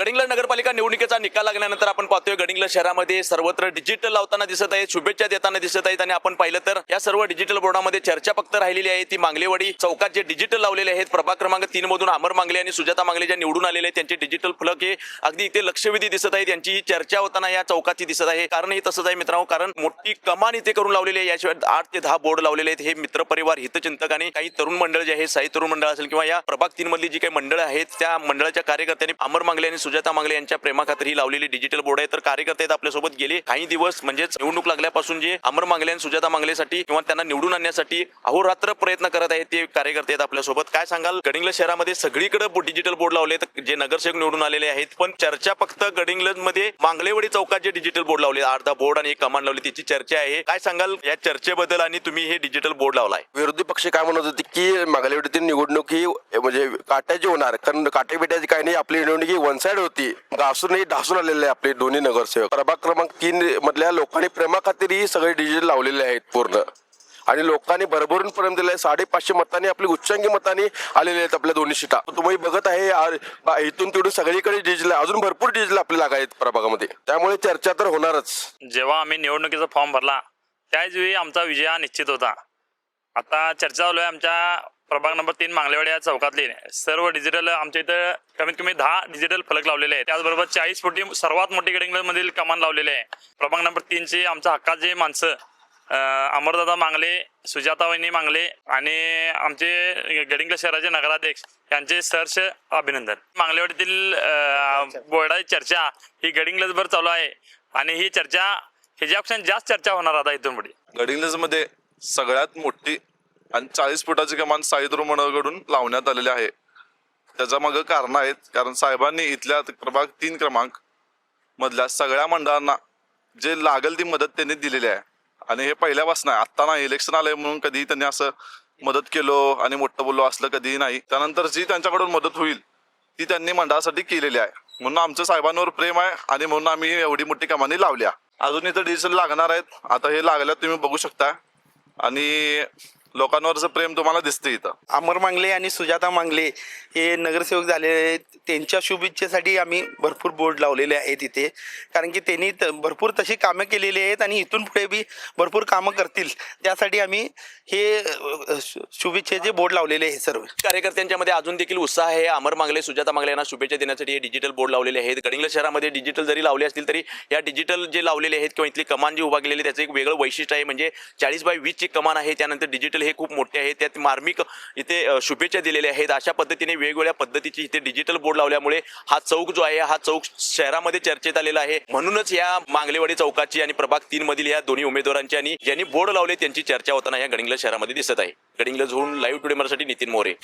महानगरपालिका निवडणुकीचा निकाल लागल्यानंतर आपण पाहतोय गडिंग्लज शहरामध्ये सर्वत्र डिजिटल लावताना दिसत आहे शुभेच्छा देताना दिसत आहेत आणि आपण पाहिलं तर या सर्व डिजिटल बोर्डामध्ये चर्चा फक्त राहिलेली आहे. ती मांगलेवाडी चौकात जे डिजिटल लावलेले आहेत प्रभाग क्रमांक तीन मधून अमर मांगले आणि सुजाता मांगले ज्या निवडून आलेले आहेत त्यांचे डिजिटल फलक हे अगदी इथे लक्षवेधी दिसत आहेत. त्यांची ही चर्चा होताना या चौकाची दिसत आहे. कारण हे तसंच आहे मित्रांनो कारण मोठी कमान इथे करून लावलेली आहे. याशिवाय आठ ते दहा बोर्ड लावलेले आहेत. हे मित्र परिवार हितचिंतक आणि काही तरुण मंडळ जे आहे साई तरुण मंडळ असेल किंवा या प्रभाग तीन मधली जी काही मंडळ आहेत त्या मंडळाच्या कार्यकर्त्यांनी अमर मांगले आणि सुजाता मांगले यांच्या प्रेमाखातर ही लावलेली डिजिटल बोर्ड आहे. तर कार्यकर्ते आहेत आपल्यासोबत गेले काही दिवस म्हणजेच निवडणूक लागल्यापासून जे अमर मांगले आणि सुजाता मांगलेसाठी किंवा त्यांना निवडून आणण्यासाठी अहोरात्र प्रयत्न करत आहेत ते कार्यकर्ते आहेत आपल्यासोबत. काय सांगाल? गडिंग्लज शहरामध्ये सगळीकडे डिजिटल बोर्ड लावले तर जे नगरसेवक निवडून आलेले आहेत. पण चर्चा फक्त गडिंग्लजमध्ये मांगलेवाडी चौकात जे डिजिटल बोर्ड लावले अर्धा बोर्ड आणि एक कमान लावली. त्याची चर्चा आहे. काय सांगाल या चर्चेबद्दल आणि तुम्ही हे डिजिटल बोर्ड लावलाय? विरोधी पक्ष काय म्हणत होते की मागल्यावेळी निवडणूक ही म्हणजे काट्याची होणार. कारण काटेबिट्याची काही नाही. आपली निवडणूक ही वन साइड होती. घासूनही ढासून आलेले आहे आपले दोन्ही नगरसेवक. प्रभाग क्रमांक तीन मधल्या लोकांनी प्रेमा खातीर ही सगळे डिजिटल लावलेले आहेत पूर्ण. आणि लोकांनी भरभरून प्रेम दिलंय. साडेपाचशे मतांनी आपली उच्चांकी मतांनी आलेले आहेत आपल्या दोन्ही सीटा. तुम्ही बघत आहे इथून तिथून सगळीकडे डिजिटल अजून भरपूर डिजिटल आपले लागायत प्रभागामध्ये. त्यामुळे चर्चा तर होणारच. जेव्हा आम्ही निवडणुकीचा फॉर्म भरला त्याच वेळी आमचा विजय निश्चित होता. आता चर्चा चालू आहे आमच्या प्रभाग नंबर तीन मांगलेवाडी या चौकातले. सर्व डिजिटल आमच्या इथं कमीत कमी दहा डिजिटल फलक लावलेले आहेत. त्याचबरोबर चाळीस फुटी सर्वात मोठी गडिंग्लज मधील कमान लावलेले आहे. प्रभाग नंबर तीनचे आमच्या हक्काचे माणसं अमरदादा मांगले सुजाता मांगले आणि आमचे गडिंग शहराचे नगराध्यक्ष यांचे सहर्ष अभिनंदन. मांगलेवाडीतील अं, बोर्डाची चर्चा ही गडिंगलजभर चालू आहे आणि ही चर्चा ह्याच्यापेक्षा जास्त चर्चा होणार आता इथून पुढे. गडिंगलजमध्ये सगळ्यात मोठी आणि चाळीस फुटाची कमान साईद्रो मंडळाकडून लावण्यात आलेली आहे. त्याच्या मागं कारण आहेत. कारण साहेबांनी इथल्या प्रभाग तीन क्रमांक मधल्या सगळ्या मंडळांना जे लागेल ती मदत त्यांनी दिलेली आहे. आणि हे पहिल्यापासून आहे. आत्ता नाही. इलेक्शन आलंय म्हणून कधी त्यांनी असं मदत केलो आणि मोठं बोललो असलं कधीही नाही. त्यानंतर जी त्यांच्याकडून मदत होईल ती त्यांनी मंडळासाठी केलेली आहे. म्हणून आमचं साहेबांवर प्रेम आहे आणि म्हणून आम्ही एवढी मोठी कमानी लावल्या अजून इथं डिजिटल लागणार आहेत. आता हे लागल्यात तुम्ही बघू शकता. आणि लोकांवरचं प्रेम तुम्हाला दिसते इथं. अमर मांगले आणि सुजाता मांगले हे नगरसेवक झालेले आहेत. त्यांच्या शुभेच्छेसाठी आम्ही भरपूर बोर्ड लावलेले आहेत इथे. कारण की त्यांनी भरपूर तशी कामं केलेली आहेत आणि इथून पुढे बी भरपूर कामं करतील. त्यासाठी आम्ही हे शुभेच्छेचे बोर्ड लावलेले आहे सर्व. कार्यकर्त्यांच्या मध्ये अजून देखील उत्साह आहे. अमर मांगले सुजाता मांगले यांना शुभेच्छा देण्यासाठी हे डिजिटल बोर्ड लावलेले आहेत. गडिंग्लज शहरामध्ये डिजिटल जरी लावले असतील तरी या डिजिटल जे लावलेले आहेत किंवा इथली कमान जी उभा केलेली त्याचं एक वेगळं वैशिष्ट्य आहे. म्हणजे चाळीस बाय वीसची कमान आहे. त्यानंतर डिजिटल हे खूप मोठे आहे. त्यात मार्मिक इथे शुभेच्छा दिलेल्या आहेत. अशा पद्धतीने वेगवेगळ्या पद्धतीची इथे डिजिटल बोर्ड लावल्यामुळे हा चौक जो आहे हा चौक शहरामध्ये चर्चेत आलेला आहे. म्हणूनच या मांगलेवाडी चौकाची आणि प्रभाग तीन मधील या दोन्ही उमेदवारांची आणि ज्यांनी बोर्ड लावले त्यांची चर्चा होताना या गडिंगला शहरामध्ये दिसत आहे. Gadhinglaj zone live today Marathi Nitin More.